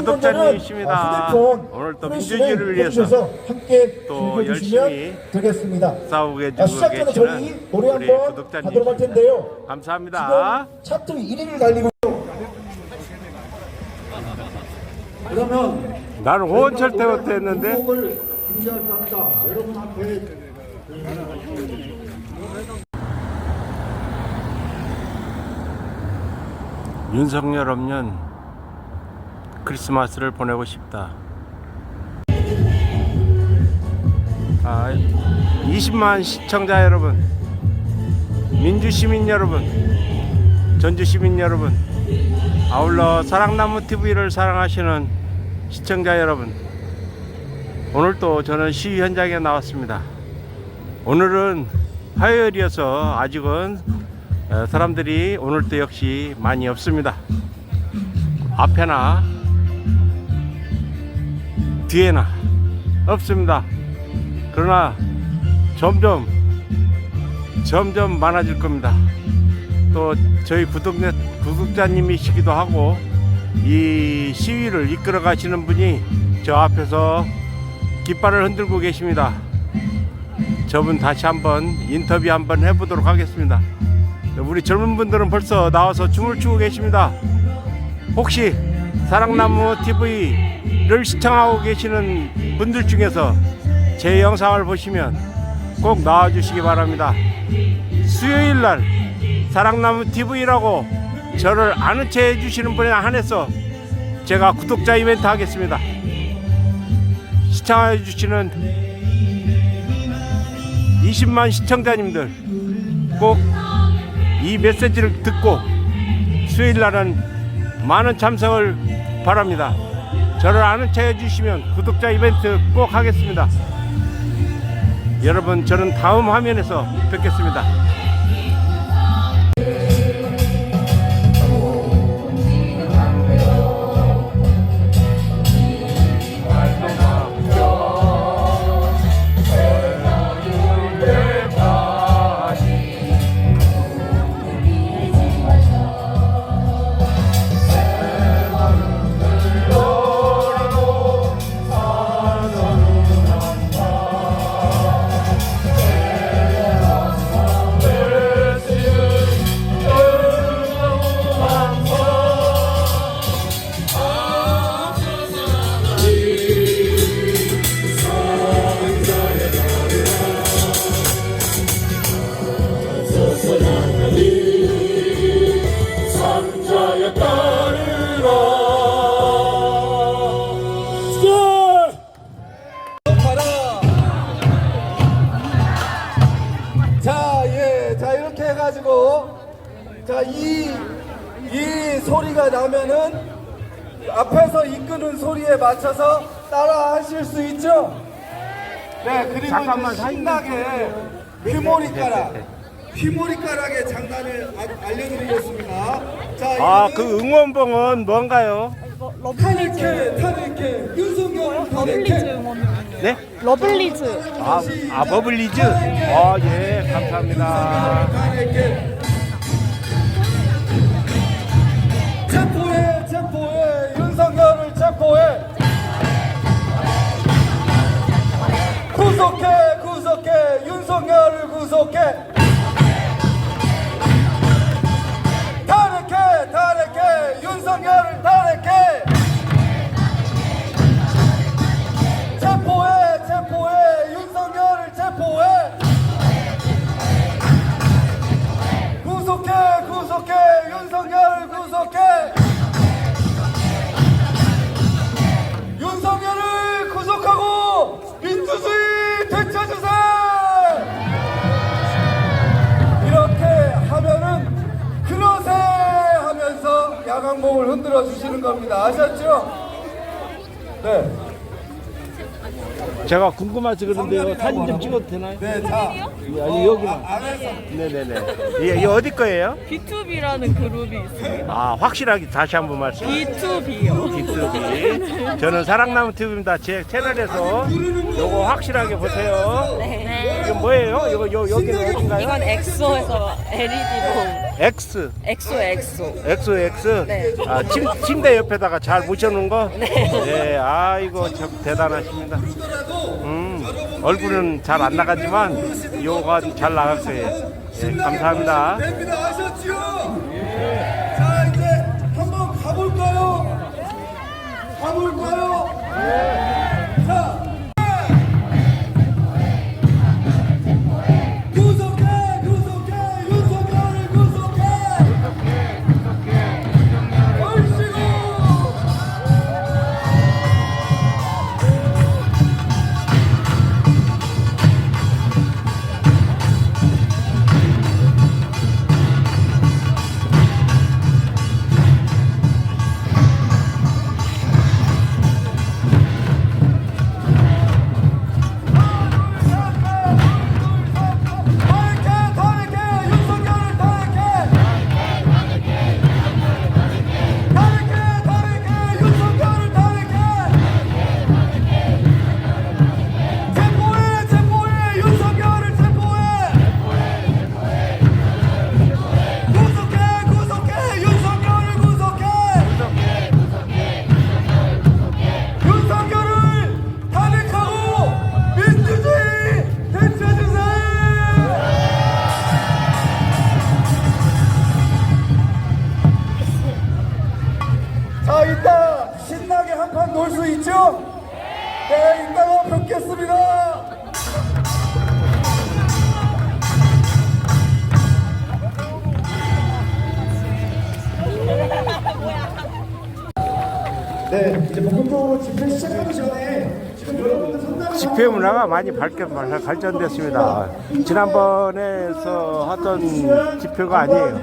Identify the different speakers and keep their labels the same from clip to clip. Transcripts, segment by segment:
Speaker 1: 구독자님이십니다.
Speaker 2: 휴대폰
Speaker 1: 오늘 또 민주주의를 위해서
Speaker 2: 함께
Speaker 1: 또 열심히
Speaker 2: 되겠습니다.
Speaker 1: 싸우게
Speaker 2: 자,
Speaker 1: 해주고
Speaker 2: 시작 전에
Speaker 1: 계시는
Speaker 2: 저희 노래
Speaker 1: 우리
Speaker 2: 한번 하도록 할
Speaker 1: 구독자님
Speaker 2: 텐데요.
Speaker 1: 감사합니다.
Speaker 2: 지금 차트 1위를 달리고 그러면
Speaker 1: 나는 호원철 때부터 했는데
Speaker 2: 곡을 준비할까 합니다. 여러분 앞에
Speaker 1: 윤석열 없는 크리스마스를 보내고 싶다. 아, 20만 시청자 여러분, 민주 시민 여러분, 전주 시민 여러분, 아울러 사랑나무 TV를 사랑하시는 시청자 여러분, 오늘 또 저는 시위 현장에 나왔습니다. 오늘은 화요일이어서 아직은 어, 사람들이 오늘 도 역시 많이 없습니다. 앞에나 뒤에나 없습니다. 그러나 점점 점점 많아질 겁니다. 또 저희 구독자, 구독자님이시기도 하고 이 시위를 이끌어 가시는 분이 저 앞에서 깃발을 흔들고 계십니다. 저분 다시 한번 인터뷰 한번 해보도록 하겠습니다. 우리 젊은 분들은 벌써 나와서 춤을 추고 계십니다. 혹시 사랑나무 TV 를 시청하고 계시는 분들 중에서 제 영상을 보시면 꼭 나와주시기 바랍니다. 수요일 날 사랑나무 TV라고 저를 아는 체 해주시는 분에 한해서 제가 구독자 이벤트 하겠습니다. 시청해 주시는 20만 시청자님들 꼭 이 메시지를 듣고 수요일 날은 많은 참석을 바랍니다. 저를 아는 체 해주시면 구독자 이벤트 꼭 하겠습니다. 여러분 저는 다음 화면에서 뵙겠습니다.
Speaker 3: 소리가 나면은 앞에서 이끄는 소리에 맞춰서 따라 하실 수 있죠? 네, 그리고
Speaker 1: 잠깐만,
Speaker 3: 이제 신나게 휘모리가락, 휘모리가락의 장단을 아- 알려드리겠습니다. 자,
Speaker 1: 아 그 응원봉은 뭔가요?
Speaker 3: 타네케, 타네케, 윤석열
Speaker 4: 중이에요.
Speaker 1: 네?
Speaker 4: 러블리즈.
Speaker 1: 아, 아 버블리즈? 아 예 감사합니다.
Speaker 3: 타네케. 구속해, 구속해, 윤석열을 구속해. 탄핵해, 탄핵해, 윤석열을 탄핵해. 야광봉을 흔들어 주시는 겁니다. 아셨죠? 네.
Speaker 1: 제가 궁금해서 그런데요 사진 좀 찍어도 되나요?
Speaker 3: 네, 자.
Speaker 1: 아니 여기만.
Speaker 3: 안에서
Speaker 1: 네네네. 이, 이 어디 거예요?
Speaker 4: B2B라는 그룹이 있습니다.
Speaker 1: 아 확실하게 다시 한번 말씀.
Speaker 4: B2B요.
Speaker 1: 빅스비 저는 사랑나무 TV입니다. 제 채널에서 요거 확실하게 보세요.
Speaker 4: 네.
Speaker 1: 이거 뭐예요? 이거 요 여기는 어딘가요?
Speaker 4: 이건 엑소에서 LED로
Speaker 1: X
Speaker 4: 엑소 엑소.
Speaker 1: 엑소 X
Speaker 4: 네.
Speaker 1: 아, 침, 침대 옆에다가 잘 묻혀놓은 거. 네. 아이고 참 대단하십니다. 음 얼굴은 잘 안 나가지만 요가 잘 거예요. 예, 감사합니다.
Speaker 3: 됩니다. 아셨죠? 있죠? 네, 이따가 뵙겠습니다.
Speaker 2: 네, 이제 본격적으로 집회 시작하기 전에 지금 여러분들
Speaker 1: 집회 문화가 많이 발전, 발전됐습니다. 지난번에서 하던 집회가 아니에요.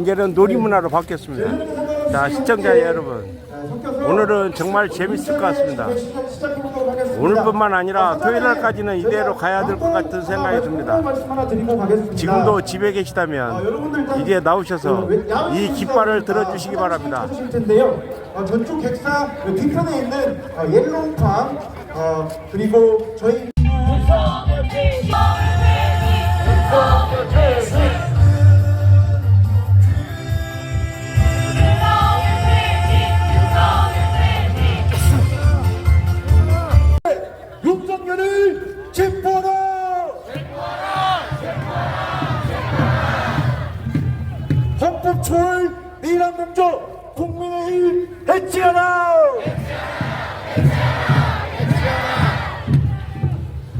Speaker 1: 이제는 놀이 문화로 바뀌었습니다. 자, 시청자 여러분. 오늘은 정말 재밌을 것 같습니다. 오늘뿐만 아니라 토요일 날까지는 이대로 가야 될 것 같은 생각이 듭니다. 지금도 집에 계시다면 이제 나오셔서 이 깃발을 들어주시기 바랍니다.
Speaker 2: 어, 전주 객사 그 뒤편에 있는 어, 옐로우팜 어, 그리고 저희 헌법 초월 내란 공조 국민의힘 해치하라!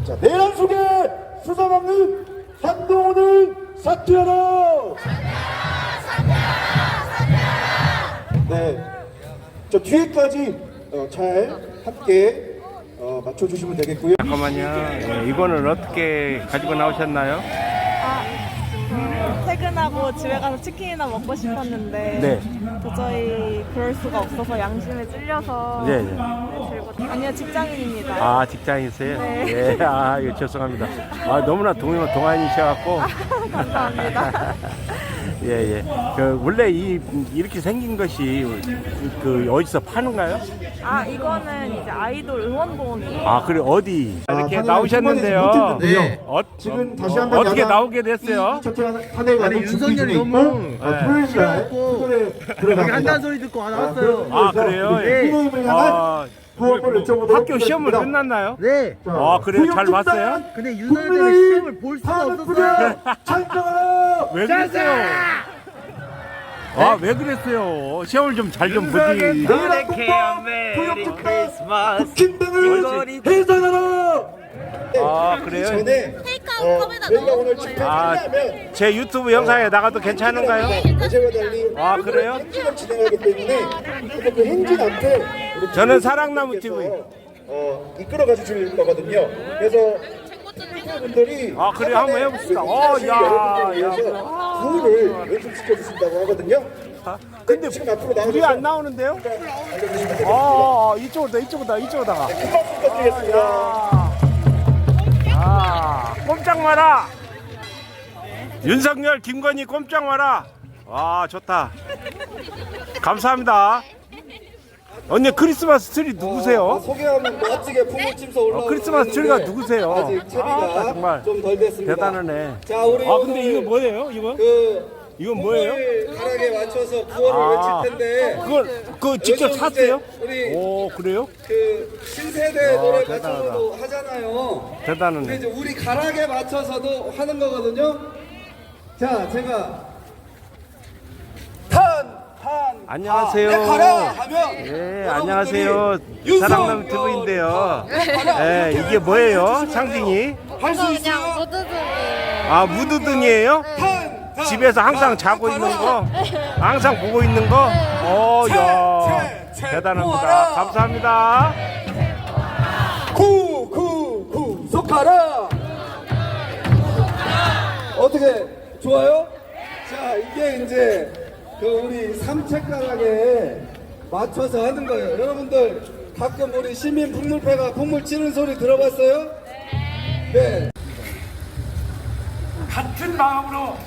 Speaker 2: 자, 내란 속에 수사받는 한동훈을 사퇴하라! 네, 저 뒤에까지 어, 잘 함께 어, 맞춰주시면 되겠고요.
Speaker 1: 잠깐만요. 예, 이거는 어떻게 가지고 나오셨나요?
Speaker 4: 퇴근하고 집에 가서 치킨이나 먹고 싶었는데
Speaker 1: 네.
Speaker 4: 도저히 그럴 수가 없어서 양심에 찔려서
Speaker 1: 네, 네.
Speaker 4: 네, 들고 아니요 직장인입니다.
Speaker 1: 아 직장이세요?
Speaker 4: 네.
Speaker 1: 예, 아 예, 죄송합니다. 아 너무나 동, 동안이셔갖고.
Speaker 4: 감사합니다.
Speaker 1: 예, 예. 그 원래 이 이렇게 생긴 것이 그 어디서 파는가요?
Speaker 4: 아 이거는 이제 아이돌 응원봉이에요.
Speaker 1: 아 그래 어디
Speaker 2: 아,
Speaker 1: 이렇게 나오셨는데요?
Speaker 2: 못 했는데요.
Speaker 1: 네. 어,
Speaker 2: 지금 다시
Speaker 1: 어,
Speaker 2: 한번
Speaker 1: 어떻게
Speaker 2: 야당
Speaker 1: 나오게 됐어요?
Speaker 2: 판에 가는 윤석열이 너무
Speaker 1: 네.
Speaker 2: 토요일날 토요일에 들어갑니다.
Speaker 5: 한다는 소리 듣고 안 왔어요.
Speaker 1: 아 그래요? 예.
Speaker 2: 국민의힘을 향한
Speaker 1: 아,
Speaker 2: 구호를 외쳐보도록
Speaker 1: 학교 시험은
Speaker 2: 하겠습니다.
Speaker 1: 끝났나요?
Speaker 5: 네.
Speaker 2: 자,
Speaker 1: 아, 그래요? 잘
Speaker 2: 구역집단
Speaker 1: 봤어요?
Speaker 5: 근데 윤석열이
Speaker 2: 국민의힘
Speaker 5: 시험을 볼 수가 없었어요.
Speaker 2: 찬성하라!
Speaker 1: 왜 그랬어요? 아 왜 그랬어요? 시험을 좀 잘 좀 보지.
Speaker 2: 내란 공방 구역집단 국힘당을 해산하라!
Speaker 1: 아 그래요?
Speaker 2: 전에 어, 저희가 오늘 집회
Speaker 1: 아, 제 유튜브 영상에 나가도 괜찮은가요?
Speaker 2: 어제와 달리
Speaker 1: 아, 그래요?
Speaker 2: 행진을 진행하기 때문에 그래서 그 행진 앞에 우리
Speaker 1: 저는 사랑나무 TV.
Speaker 2: 어, 이끌어가 주실 거거든요. 그래서 분들이
Speaker 1: 아, 그래요? 한번 해봅시다. 어, 야, 야.
Speaker 2: 구호를 연습시켜 주신다고 하거든요.
Speaker 1: 근데
Speaker 2: 지금 앞으로 나오셔서
Speaker 1: 불이 안 나오는데요?
Speaker 2: 알려주시면 되겠습니다.
Speaker 1: 어, 이쪽으로 이쪽으로 이쪽으로다가.
Speaker 2: 큰 박수 부탁드리겠습니다.
Speaker 1: 아, 꼼짝 마라. 윤석열, 김건희 꼼짝 마라. 와, 좋다. 감사합니다. 언니 크리스마스 트리 누구세요?
Speaker 3: 아, 소개하면 멋지게 풍물침서 올라오고
Speaker 1: 어, 크리스마스 트리가 누구세요?
Speaker 3: 아직 처리가
Speaker 1: 아, 정말
Speaker 3: 좀 덜 됐습니다.
Speaker 1: 대단하네.
Speaker 3: 자, 우리
Speaker 1: 아, 근데
Speaker 3: 오늘
Speaker 1: 이거 뭐예요? 이거?
Speaker 3: 그
Speaker 1: 이건 뭐예요?
Speaker 3: 가락에 맞춰서 구호를
Speaker 1: 아.
Speaker 3: 외칠 텐데
Speaker 1: 그걸 그 직접
Speaker 3: 요즘
Speaker 1: 샀어요?
Speaker 3: 우리-
Speaker 1: 오 그래요?
Speaker 3: 그 신세대 노래
Speaker 1: 아, 대단하다.
Speaker 3: 맞춰서도 하잖아요. 근데
Speaker 1: 대단하네.
Speaker 3: 이제 우리 가락에 맞춰서도 하는 거거든요. 자, 제가.
Speaker 1: 안녕하세요.
Speaker 3: 아, 하면
Speaker 1: 예, 안녕하세요. 사랑남.
Speaker 3: 내 가라
Speaker 1: 예,
Speaker 3: 이게
Speaker 1: 뭐예요? 상징이?
Speaker 3: 할수
Speaker 5: 그냥
Speaker 3: 있어요?
Speaker 1: 아 무드등이에요?
Speaker 3: 탄, 탄.
Speaker 1: 집에서 항상
Speaker 3: 자,
Speaker 1: 자고
Speaker 3: 내
Speaker 1: 있는. 거? 항상 보고 있는 거? 어, 야, 대단합니다. 감사합니다.
Speaker 3: 구, 구, 구, 속하라. 어떻게 좋아요? 자, 이게 이제 그 우리 삼책가락에 맞춰서 하는 거예요. 여러분들 가끔 우리 시민 풍물패가 풍물 치는 소리 들어봤어요? 네.
Speaker 6: 같은 마음으로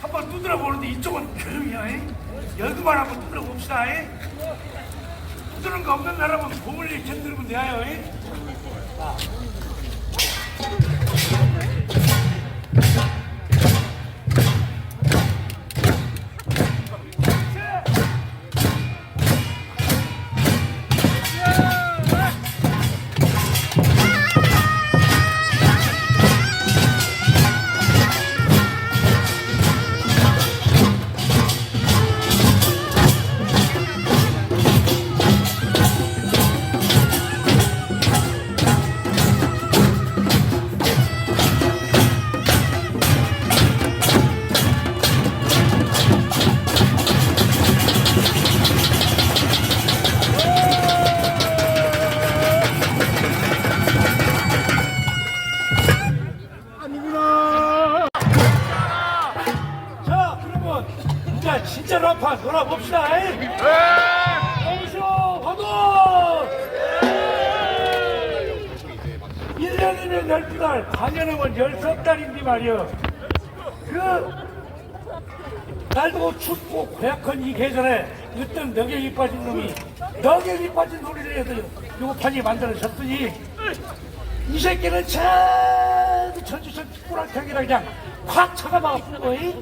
Speaker 6: 한번 두드려 보는데 이쪽은 조용히 해. 열두만 한번 두드려 봅시다. 에? 두드는 거 없는 사람은 공을 이렇게 들면 돼요. 에? 자, 1년이면 12달, 반년이면 13달인데 말이야. 그, 날도 춥고 고약한 이 계절에 어떤 넉역이 빠진 놈이 넉역이 빠진 소리를 해서 요거 판이 만들어졌으니 이 새끼는 참 전주선 꾸락탕이라 그냥 확 차가봐 아픈 거이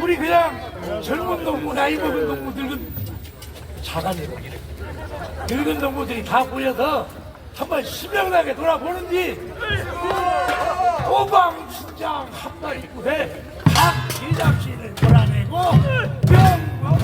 Speaker 6: 우리 그냥 젊은 농부 나이 먹은 농부 늙은 자간이 거기를 늙은 농부들이 다 모여서 한번 신명나게 돌아보는지. 오방신장 한마리 입고 해각 제작진을 몰아내고 명하고